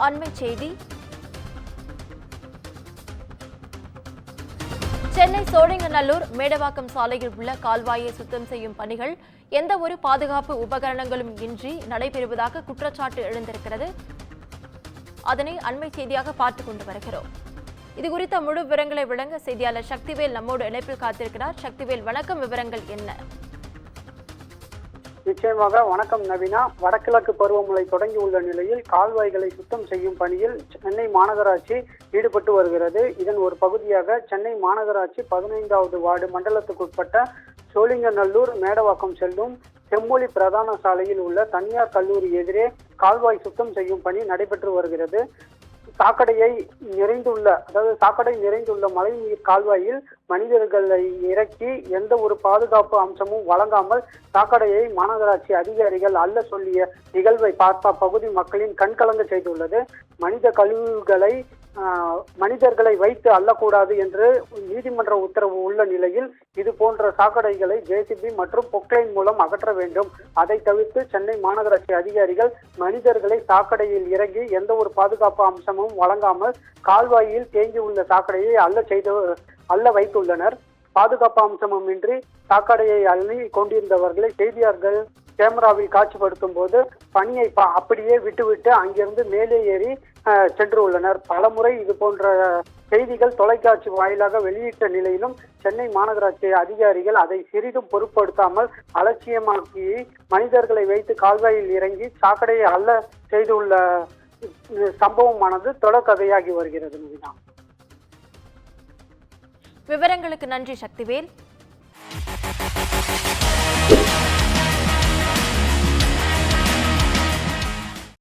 அண்மை செய்தி. சென்னை சோழிங்கநல்லூர் மேடவாக்கம் சாலையில் உள்ள கால்வாயை சுத்தம் செய்யும் பணிகள் எந்த ஒரு பாதுகாப்பு உபகரணங்களும் இன்றி நடைபெறுவதாக குற்றச்சாட்டு எழுந்திருக்கிறது. அதனை அண்மை செய்தியாக பார்த்துக் கொண்டு வருகிறோம். இது குறித்த முழு விவரங்களை வழங்க செய்தியாளர் சக்திவேல் நம்மோடு இணைப்பில் காத்திருக்கிறார். சக்திவேல் வணக்கம். விவரங்கள் என்ன? நிச்சயமாக வணக்கம் நவீனா. வடகிழக்கு பருவமழை தொடங்கியுள்ள நிலையில் கால்வாய்களை சுத்தம் செய்யும் பணியில் சென்னை மாநகராட்சி ஈடுபட்டு வருகிறது. இதன் ஒரு பகுதியாக சென்னை மாநகராட்சி பதினைந்தாவது வார்டு மண்டலத்துக்குட்பட்ட சோழிங்கநல்லூர் மேடவாக்கம் செல்லும் செம்மொழி பிரதான சாலையில் உள்ள தனியார் கல்லூரி எதிரே கால்வாய் சுத்தம் செய்யும் பணி நடைபெற்று வருகிறது. சாக்கடையை நிறைந்துள்ள அதாவது சாக்கடை நிறைந்துள்ள மழைநீர் கால்வாயில் மனிதர்களை இறக்கி எந்த ஒரு பாதுகாப்பு அம்சமும் வழங்காமல் சாக்கடையை மாநகராட்சி அதிகாரிகள் அல்ல சொல்லிய நிகழ்வை பார்த்த பகுதி மக்களின் கண்கலங்க செய்துள்ளது. மனித கழிவுகளை மனிதர்களை வைத்து அள்ளக்கூடாது என்று நீதிமன்ற உத்தரவு உள்ள நிலையில் இது போன்ற சாக்கடைகளை ஜேசிபி மற்றும் பொக்லைன் மூலம் அகற்ற வேண்டும். அதை தவிர்த்து சென்னை மாநகராட்சி அதிகாரிகள் மனிதர்களை சாக்கடையில் இறங்கி எந்த ஒரு பாதுகாப்பு அம்சமும் வழங்காமல் கால்வாயில் தேங்கி உள்ள சாக்கடையை அள்ள செய்து அள்ள வைத்துள்ளனர். பாதுகாப்பு அம்சமுமின்றி சாக்கடையை அள்ளி கொண்டிருந்தவர்களை செய்தியாளர்கள் கேமராவில் காட்சிப்படுத்தும் போது பணியை அப்படியே விட்டுவிட்டு அங்கிருந்து மேலே ஏறி சென்று உள்ளனர் பலமுறை இது போன்ற செய்திகள் தொலைக்காட்சி வாயிலாக வெளியிட்ட நிலையிலும் சென்னை மாநகராட்சி அதிகாரிகள் அதை சிறிதும் பொருட்படுத்தாமல் அலட்சியமாக்கி மனிதர்களை வைத்து கால்வாயில் இறங்கி சாக்கடையை அல்ல செய்துள்ள சம்பவமானது தொடக்கதையாகி வருகிறது நிதிதான் விவரங்களுக்கு நன்றி சக்திவேல்.